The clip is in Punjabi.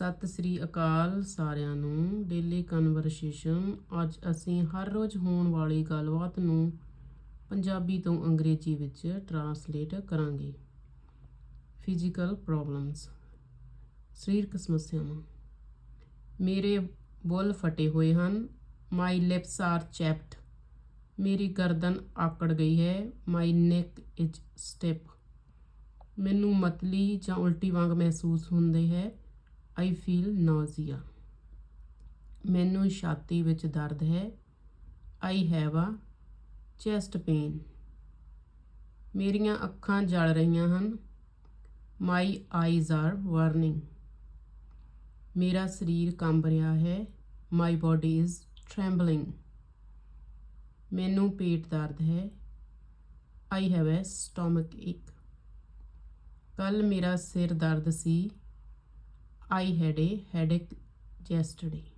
ਸਤਿ ਸ੍ਰੀ ਅਕਾਲ ਸਾਰਿਆਂ ਨੂੰ। ਡੇਲੀ ਕਨਵਰਸੇਸ਼ਨ ਅੱਜ ਅਸੀਂ ਹਰ ਰੋਜ਼ ਹੋਣ ਵਾਲੀ ਗੱਲਬਾਤ ਨੂੰ ਪੰਜਾਬੀ ਤੋਂ ਅੰਗਰੇਜ਼ੀ ਵਿੱਚ ਟਰਾਂਸਲੇਟ ਕਰਾਂਗੇ। ਫਿਜ਼ੀਕਲ ਪ੍ਰੋਬਲਮਸ ਸਰੀਰਕ ਸਮੱਸਿਆਵਾਂ। ਮੇਰੇ ਬੁੱਲ ਫਟੇ ਹੋਏ ਹਨ। ਮਾਈ ਲਿਪਸ ਆਰ ਚੈਪਟ ਮੇਰੀ ਗਰਦਨ ਆਕੜ ਗਈ ਹੈ। ਮਾਈ ਨੈਕ ਇਜ਼ ਸਟਿਪ ਮੈਨੂੰ ਮਤਲੀ ਜਾਂ ਉਲਟੀ ਵਾਂਗ ਮਹਿਸੂਸ ਹੁੰਦੇ ਹੈ। ਆਈ ਫੀਲ ਨਾਜ਼ੀਆ ਮੈਨੂੰ ਛਾਤੀ ਵਿੱਚ ਦਰਦ ਹੈ। I have a chest pain ਮੇਰੀਆਂ ਅੱਖਾਂ ਜਲ ਰਹੀਆਂ ਹਨ। ਮਾਈ ਆਈਜ਼ ਆਰ ਵਾਰਨਿੰਗ ਮੇਰਾ ਸਰੀਰ ਕੰਬ ਰਿਹਾ ਹੈ। ਮਾਈ ਬਾਡੀ ਇਜ਼ ਟ੍ਰੈਂਬਲਿੰਗ ਮੈਨੂੰ ਪੇਟ ਦਰਦ ਹੈ। ਆਈ ਹੈਵ ਅ ਸਟੋਮਕ ਇੱਕ ਕੱਲ ਮੇਰਾ ਸਿਰ ਦਰਦ ਸੀ। I had a headache yesterday.